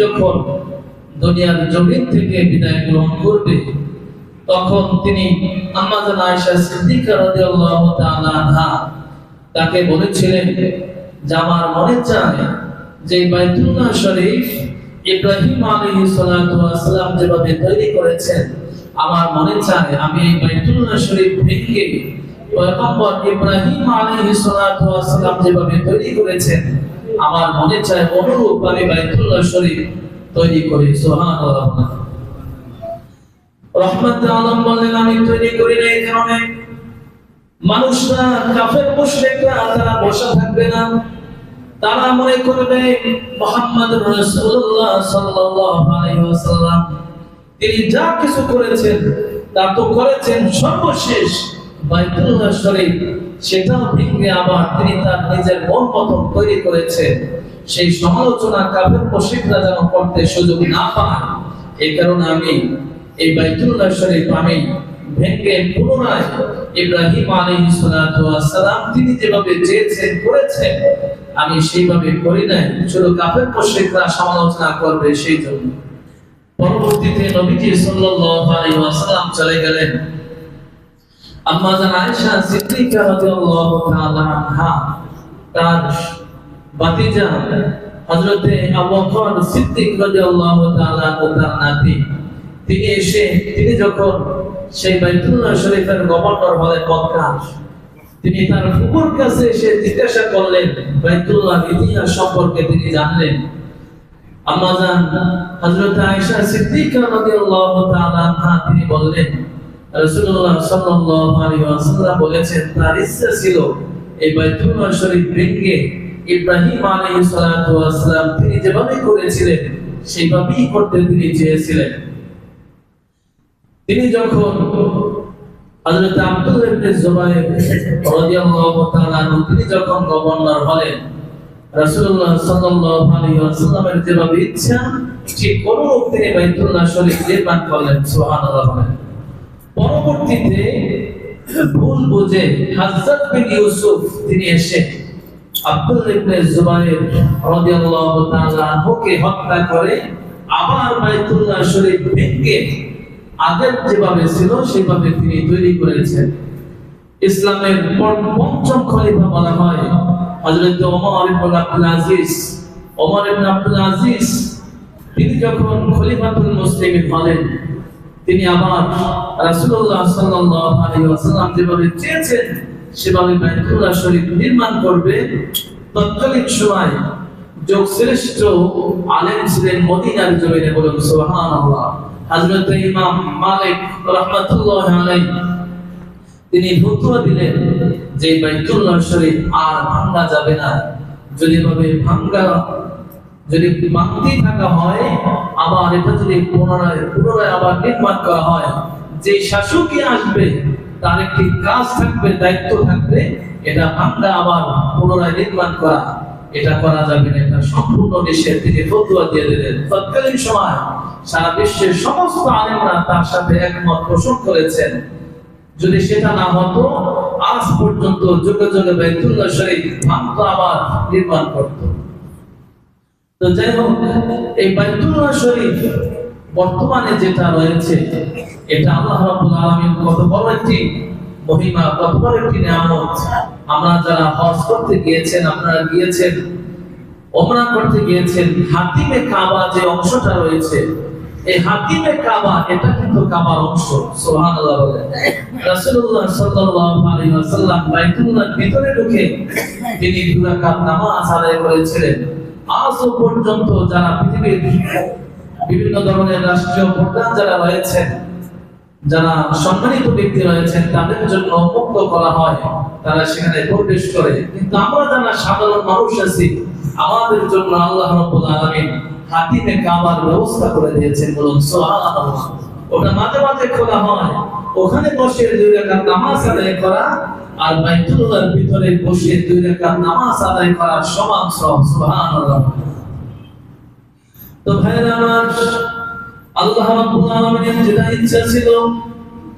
যখন দুনিয়ার জমিন থেকে বিদায় গ্রহণ করবে, তখন তিনি আম্মাজান আয়েশা সিদ্দিকা রাদিয়াল্লাহু তাআলা আনহা তাকে বলেছিলেন, যে আমার মনে চায়, যে বাইতুল্লাহ শরীফ ইব্রাহিম আলাইহিস সালাতু ওয়াসসালাম যেভাবে তৈরি করেছেন, আমার মনে চায় আমি এই বাইতুল্লাহ শরীফ ভেঙে পয়গম্বর ইব্রাহিম আলাইহিস সালাতু ওয়াসসালাম যেভাবে তৈরি করেছেন আমার মনে চায় অনুরূপ আমি বাইতুল্লাহ শরীফ তৈরি করি, সুবহানাল্লাহ। রহমত আলম বললেন আমি তৈরি করি না এই কারণে মানুষরা কাফের মুশরিকরা, তারা বসা থাকবে না। তারা মনে করবে মোহাম্মদ রাসূলুল্লাহ সাল্লাল্লাহু আলাইহি ওয়াসাল্লাম। তিনি যা কিছু করেছেন, তা তো করেছেন সর্বশেষ। বাইতুল্লাহ শরীফ, সেটা ভেঙে আবার তিনি তার নিজের মন মতন তৈরি করেছেন। সেই সমালোচনা যেন করতে সুযোগ না এই কারণে আমি এই বাইতুল্লাহ শরীফ আমি ভেঙে পুনরায় ইব্রাহিম তিনি যেভাবে চেয়েছেন, করেছেন, আমি সেইভাবে করি নাই। শুধু কাফের মুশরিকরা সমালোচনা করবে সেই জন্য। পরবর্তীতে নবীজি সাল্লাল্লাহু আলাইহি ওয়াসাল্লাম চলে গেলেন। আম্মা জান তিনি এসে, তিনি যখন গভর্নর হলেন মক্কা, তিনি তার ফুকুর কাছে এসে জিজ্ঞাসা করলেন, বাইতুল্লাহ ইতিহাস সম্পর্কে তিনি জানলেন। আম্মাজান হযরত আয়েশা তিনি বললেন রাসূলুল্লাহ সাল্লাল্লাহু আলাইহি ওয়াসাল্লাম বলেছেন, তার ইচ্ছা ছিল এই বাইতুল্লাহ শরীফ ভেঙে ইব্রাহিম আলাইহিস সালাতু ওয়াসালাম তিনি যেভাবে করেছিলেন, সেইভাবেই করতে তিনি চেয়েছিলেন। তিনি যখন হযরত ইবনে রাদিয়াল্লাহু তাআলা তিনি যখন গভর্নর হলেন, রাসূলুল্লাহ সাল্লাল্লাহু আলাইহি ওয়াসাল্লামের যেভাবে ইচ্ছা, ঠিক তিনি বাইতুল্লাহ শরীফ নির্মাণ করলেন, সুবহানাল্লাহ পরবর্তীতে ভুল বুঝে হযরত বিন ইউসুফ তিনি এসে আব্দুল ইবনে জুবাইর রাদিয়াল্লাহু তাআলা আনহুকে হত্যা করে আবার বাইতুল্লাহ শরীফ ভেঙে আগের যেভাবে ছিল সেভাবে তিনি তৈরি করেছেন। ইসলামের পঞ্চম খলিফা বলা হয় হযরত ওমর ইবনে আব্দুল আজিজ। ওমর ইবনে আব্দুল আজিজ, তিনি যখন খলিফাতুল মুসলিমিন হলেন তিনি আবার রাসূলুল্লাহ সাল্লাল্লাহু আলাইহি ওয়াসাল্লাম যেভাবে চেয়েছেন, সেভাবে বাইতুল্লাহ শরীফ নির্মাণ করবে। তৎকালীন সময় যোগ শ্রেষ্ঠ আলেম ছিলেন মদিনার জমিনে বলুন, সুবহানাল্লাহ। হযরত ইমাম মালিক রাহমাতুল্লাহ আলাইহি, তিনি ফতোয়া দিলেন যে বাইতুল্লাহ শরীফ আর ভাঙা যাবে না। যদি ভাবে ভাঙা যদি মান্তি থাকা হয়, আবার এটা যদি পুনরায় পুনরায় আবার নির্মাণ করা হয় যে শাসকই আসবে, তার একটি কাজ থাকবে, দায়িত্ব থাকবে, এটা ভাঙা আবার পুনরায় নির্মাণ করা, এটা করা যাবে না, এটা সম্পূর্ণ নিষেধ তিনি ফতোয়া দিয়ে দিলেন। তৎকালীন সময় সারা বিশ্বের সমস্ত আলেমরা তার সাথে একমত পোষণ করেছেন। যদি সেটা না হতো, আজ পর্যন্ত যুগে যুগে বাইতুল্লাহ শরীফ ভাঙতো, আবার নির্মাণ করত। তো যাই হোক এই বাইতুল্লাহ শরীফ বর্তমানে যেটা রয়েছে, এটা আল্লাহ রাব্বুল আলামিন কত বড় একটি মহিমা, কত বড় একটি নিয়ামত। আমরা যারা হজ করতে গিয়েছেন, আপনারা গিয়েছেন, ওমরা করতে গিয়েছেন, হাতিমে কাবা যে অংশটা রয়েছে, এই হাতিমে কাবা, এটা কিন্তু কাবার অংশ, সুবহানাল্লাহ বলেন রাসূলুল্লাহ সাল্লাল্লাহু আলাইহি ওয়াসাল্লাম বাইতুল্লাহর ভিতরে ঢুকে তিনি দুই রাকাত নামাজ আদায় করেছিলেন। আজও পর্যন্ত যারা পৃথিবীর বিভিন্ন ধরনের রাষ্ট্রীয় প্রধান যারা রয়েছেন, যারা সম্মানিত ব্যক্তি রয়েছেন, তাদের জন্য মুক্ত করা হয়, তারা সেখানে প্রবেশ করে। কিন্তু আমরা যারা সাধারণ মানুষ আছি, আমাদের জন্য আল্লাহ রাব্বুল আলামিন হাতিমে কাবার ব্যবস্থা করে দিয়েছেন বলুন, সুবহানাল্লাহ। ওটা মাঝে মাঝে খোলা হয়। ওখানে বসে দুই রাকাত নামাজ আদায় করা আর বাইতুল্লাহর ভিতরে বসে দুই রাকাত নামাজ আদায় করার সমান সব সুবহানাল্লাহ। তো ভাইরা আমার, আল্লাহ রাব্বুল আলামিনের যেটা ইচ্ছা ছিল,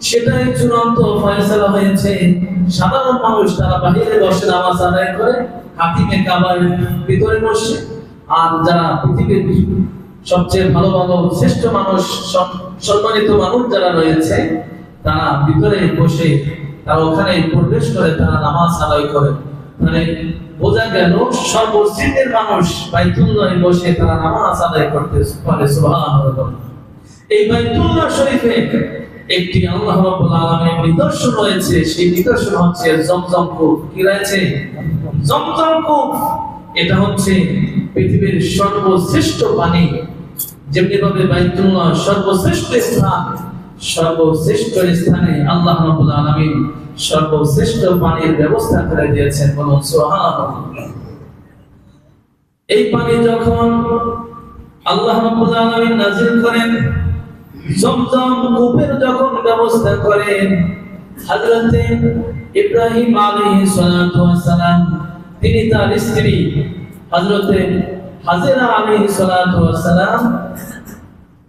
সেটাই চূড়ান্ত ফয়সালা হয়েছে। সাধারণ মানুষ তারা বাহিরে বসে নামাজ আদায় করে কাবার ভিতরে বসে। আর যারা পৃথিবীর সবচেয়ে ভালো ভালো শ্রেষ্ঠ মানুষ সম্মানিত মানুষ যারা রয়েছে, তারা ভিতরে বসে তারা ওখানে প্রবেশ করে, তারা নামাজ আদায় করে। মানে বোঝা গেল মানুষ বাইতুল্লাহ বসে তারা নামাজ আদায় করতে পারে, সুবহানাল্লাহ। এই বাইতুল্লাহ শরীফে একটি আল্লাহ রাব্বুল আলামিনের নিদর্শন রয়েছে। সেই নিদর্শন হচ্ছে জমজম কূপ। কি রয়েছে? জমজম কূপ। এটা হচ্ছে পৃথিবীর সর্বশ্রেষ্ঠ পানি। যেমনি ভাবে বাইতুল্লাহ সর্বশ্রেষ্ঠ স্থান সর্বশ্রেষ্ঠ স্থানে আল্লাহ রাব্বুল আলামিন সর্বশ্রেষ্ঠ পানির ব্যবস্থা করে দিয়েছেন বলুন সুবহানাল্লাহ। এই পানি যখন আল্লাহ রাব্বুল আলামিন নাযিল করেন, জমজম কূপের যখন ব্যবস্থা করেন ইব্রাহিম আলাইহিস সালাতু তিনি তার স্ত্রী হাজেরা আলাইহিস সালাতু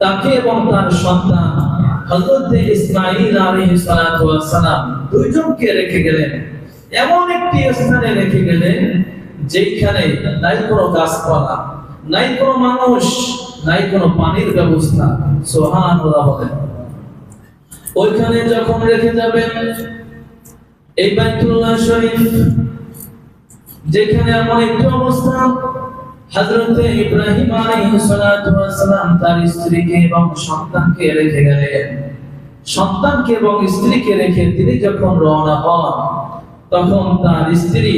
তাকে এবং তার সন্তান হযরতে ইসমাঈল আলাইহিস সালাতু ওয়াস সালাম দুইজনকে রেখে গেলেন। এমন একটি স্থানে রেখে গেলেন যেখানে নাই কোনো গাছপালা, নাই কোনো মানুষ, নাই কোনো পানির ব্যবস্থা। সুবহানাল্লাহ বলেন। ওইখানে যখন রেখে যাবেন, এই বাইতুল্লাহ শরীফ, যেখানে এমন একটি অবস্থা হযরতে ইব্রাহিম আলাইহিস সালাতু ওয়াস সালাম তার স্ত্রীকে এবং সন্তানকে রেখে গেলেন। সন্তানকে এবং স্ত্রীকে রেখে তিনি যখন রওনা হন, তখন তার স্ত্রী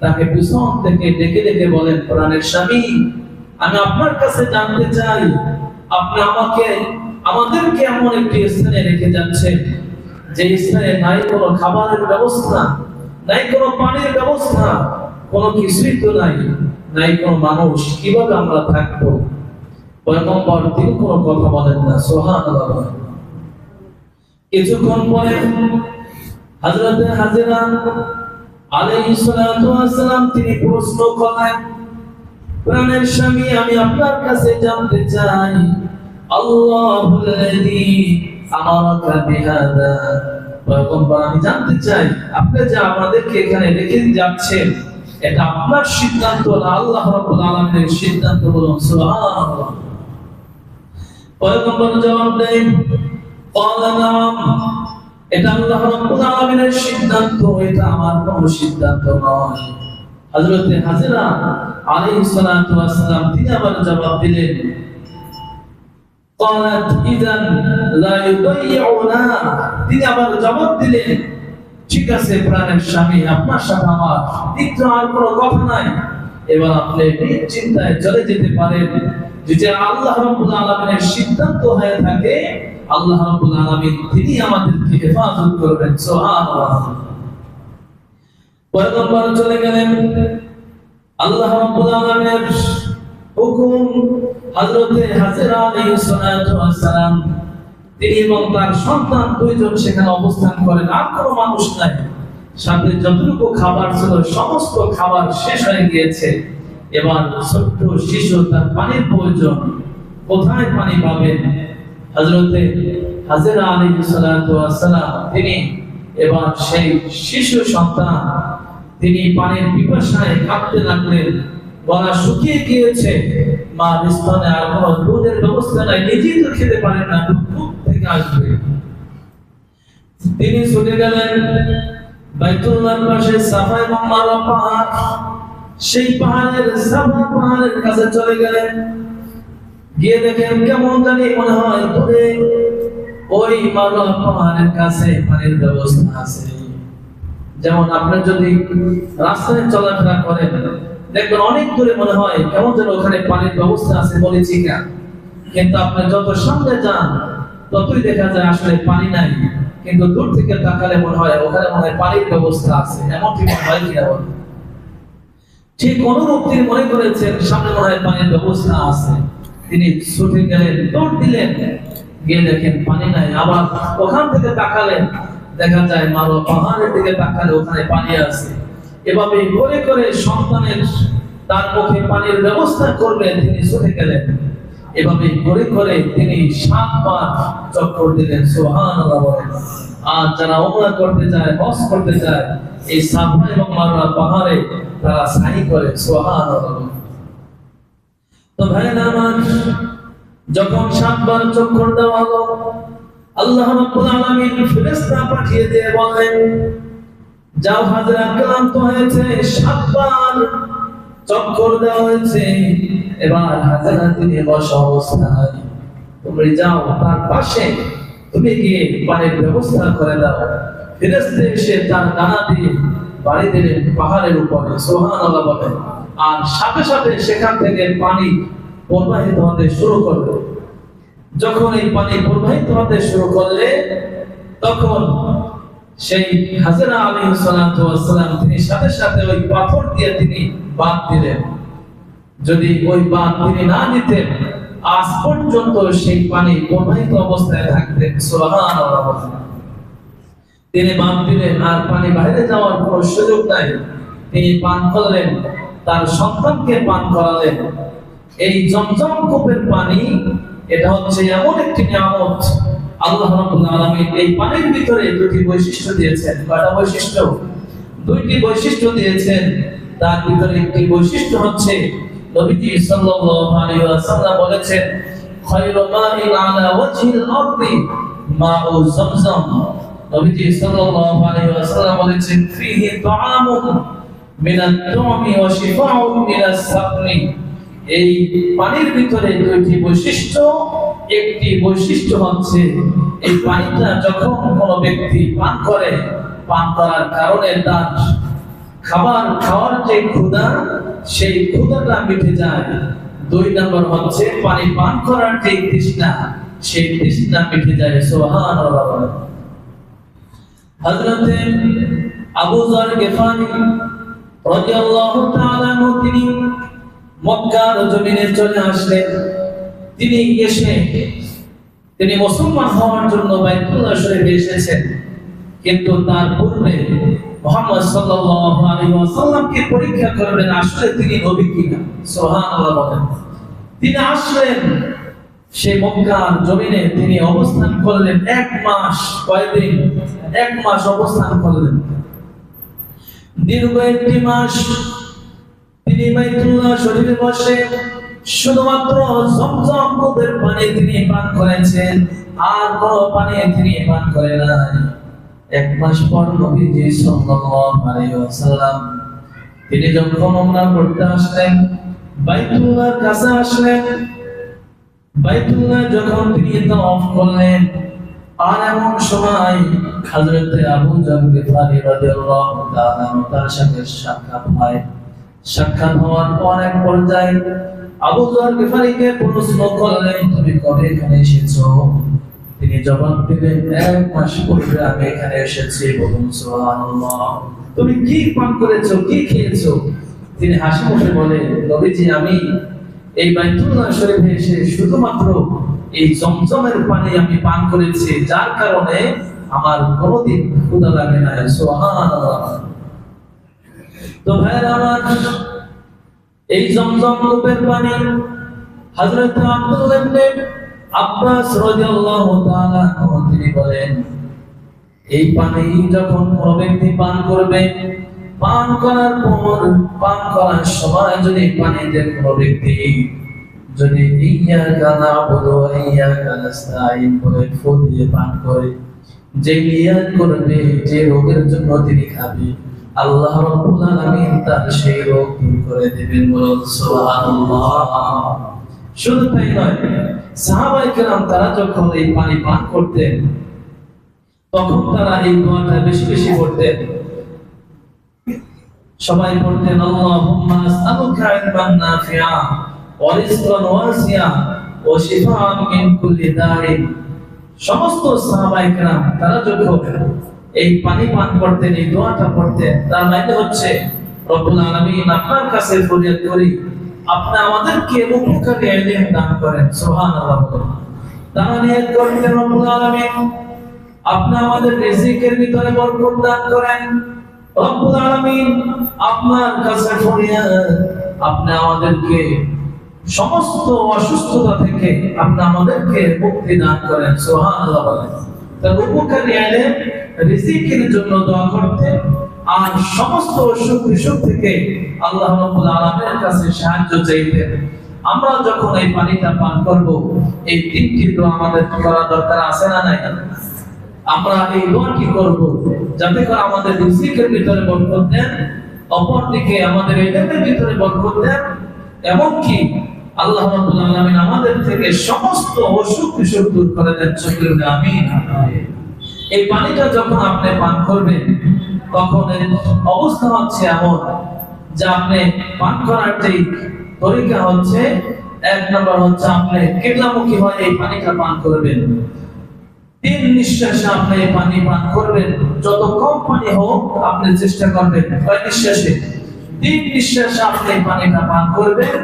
তাকে পিছন থেকে ডেকে ডেকে বলেন, প্রাণের স্বামী, আমি আপনার কাছে জানতে চাই, আপনি আমাকে, আমাদেরকে এমন একটি স্থানে রেখে যাচ্ছেন, যে স্থানে নাই কোনো খাবারের ব্যবস্থা, নাই কোনো পানির ব্যবস্থা, কোনো কিছুই তো নাই। নাই কোনো মানুষ, কীভাবে আমরা থাকব? তিনি কথা বলেন না, সুবহানাল্লাহ কিছুক্ষণ পরে হযরতে হাজেরা আলাইহিস সালাতু ওয়াস সালাম, তিনি প্রশ্ন করেন প্রাণের স্বামী, আমি আপনার কাছে জানতে চাই আল্লাহুল্লাযী বিহাদা। আমি জানতে চাই, আপনি যে আমাদেরকে এখানে রেখে যাচ্ছেন এটা আপনার সিদ্ধান্ত না আল্লাহ রাব্বুল আলামিনের সিদ্ধান্ত বলুন সুবহানাল্লাহ পয়গম্বর জবাব দেন قال نعم এটা আল্লাহ রাব্বুল আলামিনের সিদ্ধান্ত এটা আমার কোনো সিদ্ধান্ত নয় হযরতে হাজরা আলাইহিস সালাতু ওয়াস সালাম তিনি আবার জবাব দিলেন قالت اذا لا يضيعنا তিনি আবার জবাব দিলেন ঠিক আছে, প্রাণের স্বামী, আপনার সাথে আমার দ্বিতীয় আর কোনো কথা নাই। এবার আপনি চিন্তায় চলে যেতে পারেন। যে আল্লাহ রাব্বুল আলামিনের সিদ্ধান্ত হয়ে থাকে, আল্লাহ রাব্বুল আলামিন তিনি আমাদেরকে হেফাজত করবেন, সুবহানাল্লাহ। পয়গম্বর চলে গেলেন। আল্লাহ রাব্বুল আলামিনের হুকুম হযরতে হাজরা আলাইহিস সালাতু ওয়াস সালাম তিনি এবং তার সন্তান দুইজন সেখানে অবস্থান করেন। আর কোনো মানুষ নাই। সাথে যতটুকু খাবার ছিল, সমস্ত খাবার শেষ হয়ে গিয়েছে। এবার ছোট্ট শিশু তার পানির প্রয়োজন। কোথায় পানি পাবেন হযরতে হাজরা ওয়াস সালাম তিনি এবার সেই শিশু সন্তান, তিনি পানির পিপাসায় কাঁদতে লাগলেন। গলা শুকিয়ে গিয়েছে। মা স্তনে আর কোনো দুধের ব্যবস্থা নাই। নিজেই তো খেতে পারেন না। কোথা থেকে আসবে। তিনি ছুটে গেলেন বাইতুল্লাহর পাশে পাহাড়। সেই পাহাড়ের, সাফা পাহাড়ের কাছে চলে গেলেন। গিয়ে দেখেন কেমন জানি মনে হয় ওই পাহাড়ের কাছে পানির ব্যবস্থা আছে। যেমন আপনি যদি রাস্তায় চলাফেরা করেন, দেখবেন অনেক দূরে মনে হয় কেমন যেন ওখানে পানির ব্যবস্থা আছে বলেছি না কিন্তু আপনি যত সামনে যান ততই দেখা যায় আসলে পানি নাই। কিন্তু দূর থেকে তাকালে মনে হয়, ওখানে মনে হয় পানির ব্যবস্থা আছে। এমনটি মনে হয় কিনা বলুন? ঠিক অনুরূপ তিনি মনে করেছেন, সামনে মনে হয় পানির ব্যবস্থা আছে। তিনি ছুটে গেলেন, দৌড় দিলেন। গিয়ে দেখেন পানি নাই। আবার ওখান থেকে তাকালেন। দেখা যায় মারো পাহাড়ের দিকে তাকালে ওখানে পানি আছে। এভাবে করে করে সন্তানের তার মুখে পানির ব্যবস্থা করবেন তিনি ছুটে গেলেন। এভাবে করে করে তিনি সাতবার চক্কর দিলেন বলেন আর যারা ওমরা করতে যায় হজ করতে যায় এই সাফা এবং মারওয়া পাহাড়ে তারা সাই করে বলেন। তো আমার, যখন সাতবার দেওয়া হলো, আল্লাহ রাব্বুল আলামিন ফেরেশতা পাঠিয়ে দিয়ে বলেন যাও হাজরা ক্লান্ত হয়েছে, সাতবার চক্কর দেওয়া হয়েছে এবার হাজরা তিনি বসা অবস্থায় তুমি যাও, তার পাশে তুমি গিয়ে পানির ব্যবস্থা করে দাও। ফেরেশতা এসে তার ডানা দিয়ে বাড়ি দিলেন পাহাড়ের উপরে, সুবহানাল্লাহ বলেন আর সাথে সাথে সেখান থেকে পানি প্রবাহিত হতে শুরু করল যখন এই পানি প্রবাহিত হতে শুরু করলে, তখন সেই হাজরা আলী সালাম, তিনি সাথে সাথে ওই পাথর দিয়ে তিনি বাদ দিলেন। যদি ওই বাদ তিনি না দিতেন আজ পর্যন্ত সেই পানি প্রবাহিত অবস্থায় থাকতেন। তিনি বাদ দিলেন, আর পানি বাইরে যাওয়ার কোনো সুযোগ নাই। তিনি পান করলেন, তার সন্তানকে পান করালেন। এই জমজম কূপের পানি, এটা হচ্ছে এমন একটি নিয়ামত। আল্লাহ রাব্বুল আলামিন এই পানির ভিতরে দুটি বৈশিষ্ট্য দিয়েছেন। কয়টা বৈশিষ্ট্য? দুইটি বৈশিষ্ট্য দিয়েছেন। তার ভিতরে একটি বৈশিষ্ট্য হচ্ছে নবীজি সাল্লাল্লাহু আলাইহি ওয়াসাল্লাম বলেছেন, খায়রু মাইন আলা ওয়াজহিল আরদি মাউ জামজাম। নবীজি সাল্লাল্লাহু আলাইহি ওয়াসাল্লাম বলেছেন, ফিহি তাআমুন মিনাত তুমি ওয়া শিফাউন মিনাস সাকনি এই পানির ভিতরে দুইটি বৈশিষ্ট্য, একটি বৈশিষ্ট্য হচ্ছে, এই পানিটা যখন কোনো ব্যক্তি পান করে, পান করার কারণে তার খাবার খাওয়ার যে ক্ষুধা, সেই ক্ষুধাটা মিটে যায়। দুই নম্বর হচ্ছে পানি পান করার যে তৃষ্ণা, সেই তৃষ্ণা মিটে যায়। সুবহানাল্লাহ। হযরতে আবু যর গিফারি রাদিয়াল্লাহু তাআলা তিনি মক্কার জমিনে চলে আসলেন। তিনি এসে, তিনি মুসলমান হওয়ার জন্য বাইতুল্লাহ শরীফে এসেছেন। কিন্তু তার পূর্বে মোহাম্মদ সাল্লাল্লাহু আলাইহি ওয়াসাল্লামকে পরীক্ষা করবেন, আসলে তিনি নবী কিনা? সুবহানাল্লাহ বলেন। তিনি আসলেন মক্কার জমিনে, তিনি অবস্থান করলেন এক মাস কয়দিন? এক মাস অবস্থান করলেন। দীর্ঘ একটি মাস তিনি শরীফে বসে, শুধুমাত্র জমজম কূপের পানি তিনি পান করেছেন, আর কোন পানি তিনি পান করে নাই। এক মাস পর নবীজি সাল্লাল্লাহু আলাইহি ওয়াসাল্লাম তিনি যখন উমরা করতে আসলেন, বাইতুল্লাহর কাছে আসলেন। বাইতুল্লাহ যখন তিনি তাওয়াফ করলেন, আর এমন সময় হযরত আবু গিফারি রাদিয়াল্লাহু তাআলা তার সাথে সাক্ষাৎ হয়। সাক্ষাৎ হওয়ার পর এক পর্যায়ে আবু গিফারিকে প্রশ্ন করলেন, তুমি কবে এখানে এসেছ? তিনি জবাব দিলেন, এক মাস পূর্বে আমি এখানে এসেছি বলুন তুমি কি পান করেছ, কি খেয়েছো? তিনি হাসি মুখে বলে নবীজি, আমি এই বাইতুল্লাহ শরীফে এসে শুধুমাত্র এই জমজমের পানি আমি পান করেছি, যার কারণে আমার কোনোদিন ক্ষুধা লাগে না সুবহানাল্লাহ। তো ভাইরা আমার, এই জমজম কূপের পানি হযরত আব্দুল্লাহ ইবনে আব্বাস রাদিয়াল্লাহু তাআলা তিনি বলেন, এই পানি যখন কোনো ব্যক্তি পান করবে, পান করার পর, পান করার সময় যদি পানিতে কোনো ব্যক্তি যদি ইয়াকা নাবুদু ওয়া ইয়াকা নাস্তাইন বলে পান করে, যে নিয়াত করবে, যে রোগের জন্য তিনি খাবে, আল্লাহ রাব্বুল আলামিন তার সেই রোগ দূর করে দিবেন বলুন সুবহানাল্লাহ। শুধু তাই নয় কেরাম তারা যখন এই পানি পান করতেন, তখন তারা এই দোয়াটা বেশি বেশি করতেন সবাই পড়তেন, আল্লাহুম্মা ওয়া রিজকান ওয়া শিফাআন মিন কুল্লি সমস্ত তারা যখন এই পানি পান করতেন, এই দোয়াটা পড়তেন, তার মানে হচ্ছে, রব্বুল আলামিন আপনার কাছে ফরিয়াদ করি আপনি আমাদেরকে উপকারী ইলম দান করেন, সুবহানাল্লাহ। রব্বুল আলামিন। আপনি আমাদের রিজিকের ভিতরে বরকত দান করেন। রব্বুল আলামিন, আপনার কাছে ফরিয়াদ আপনি আমাদেরকে সমস্ত অসুস্থতা থেকে আপনি আমাদেরকে মুক্তি দান করেন, সুবহানাল্লাহ তার উপকারী ইলম রিজিকের জন্য দোয়া করতে আর সমস্ত অসুখ বিসুখ থেকে আল্লাহ কাছে সাহায্য আমরা যখন এই পানিটা পান করব, এই তিনটি আমাদের করা দরকার আছে না নাই? আমরা এই দোয়া কি করব? যাতে করে আমাদের ভিতরে বরকত দেন, অপরদিকে আমাদের ভিতরে বরকত দেন আল্লাহ রাব্বুল আলামিন আমাদের থেকে সমস্ত অসুখ বিসুখ দূর করে দেন। সকলে আমিন। এই পানিটা যখন আপনি পান করবেন তখন অবস্থা হচ্ছে এমন যে আপনি পান করার যে তরিকা হচ্ছে, এক নম্বর হচ্ছে আপনি কেবলামুখী হয়ে এই পানিটা পান করবেন। তিন নিঃশ্বাসে আপনি পানি পান করবেন। যত কম পানি হোক, আপনি চেষ্টা করবেন। কয় নিঃশ্বাসে? তিন নিঃশ্বাসে আপনি পানিটা পান করবেন।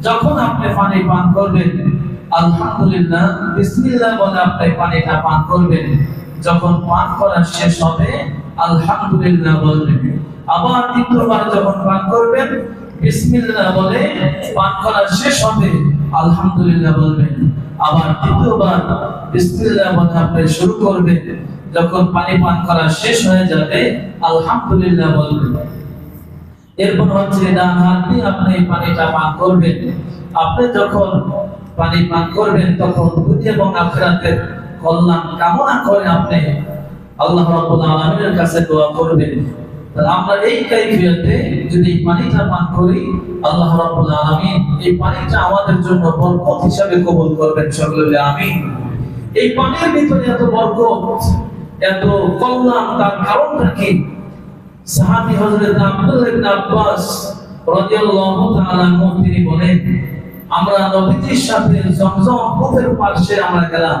যখন আপনি পানি পান করবেন, আলহামদুলিল্লাহ, বিসমিল্লাহ বলে আপনি পানিটা পান করবেন। যখন পান করা শেষ হবে আলহামদুলিল্লাহ বলবেন আবার দ্বিতীয়বার যখন পান করবেন, বিসমিল্লাহ বলে পান করা শেষ হবে, আলহামদুলিল্লাহ বলবেন। আবার তৃতীয়বার বিসমিল্লাহ বলে আপনি শুরু করবেন, যখন পানি পান করা শেষ হয়ে যাবে, আলহামদুলিল্লাহ বলবেন। এরপর হচ্ছে ডান হাত দিয়ে আপনি পানিটা পান করবেন। আপনি যখন পানি পান করবেন, তখন দুনিয়া এবং আখিরাতের কল্যাণ কামনা করে আপনি আল্লাহ রাব্বুল কাছে দোয়া করবেন আমরা এই কাইফিয়তে যদি পানিটা পান করি, আল্লাহ রাব্বুল আলামিন এই পানিটা আমাদের জন্য বরকত হিসাবে কবুল করবেন সকলে আমিন। এই পানির ভিতরে এত বরকত, এত কল্যাণ তার কারণটা কি? সাহাবী হযরত আব্দুল্লাহ ইবনে আব্বাস রাদিয়াল্লাহু তাআলা তিনি বলেন, আমরা নবীজির সাথে জমজম কূপের পাশে আমরা গেলাম।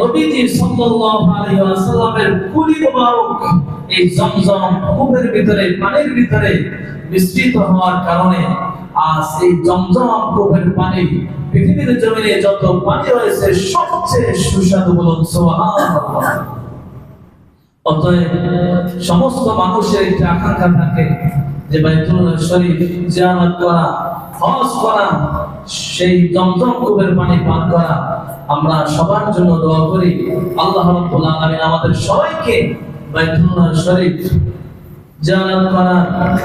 নবীজি সাল্লাল্লাহু আলাইহি ওয়াসাল্লামের কুলি মোবারক এই জমজম কূপের ভিতরে, পানির ভিতরে মিশ্রিত হওয়ার কারণে আজ এই জমজম কূপের পানি পৃথিবীর জমিনে যত পানি রয়েছে, সবচেয়ে সুস্বাদু বলুন সুবহানাল্লাহ। অতএব সমস্ত মানুষের একটি আকাঙ্ক্ষা থাকে যে বাইতুল্লাহ শরীফ জিয়ারত করা, হজ করা, সেই জমজম কূপের পানি পান করা আমরা সবার জন্য দোয়া করি। আল্লাহ রাব্বুল আলামিন আমাদের সবাইকে বাইতুল্লাহ শরীফ করা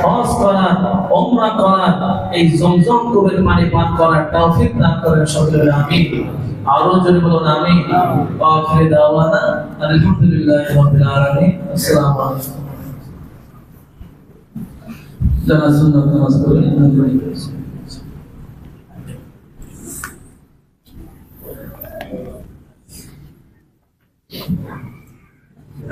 হজ করা করা এই জমজম পানি পান করার তৌফিক দান করেন আমিন। আরও বলুন আমি আখির দাওয়ানা, আলহামদুলিল্লাহি রাব্বিল আলামিন। আসসালামু আলাইকুম। নামাজ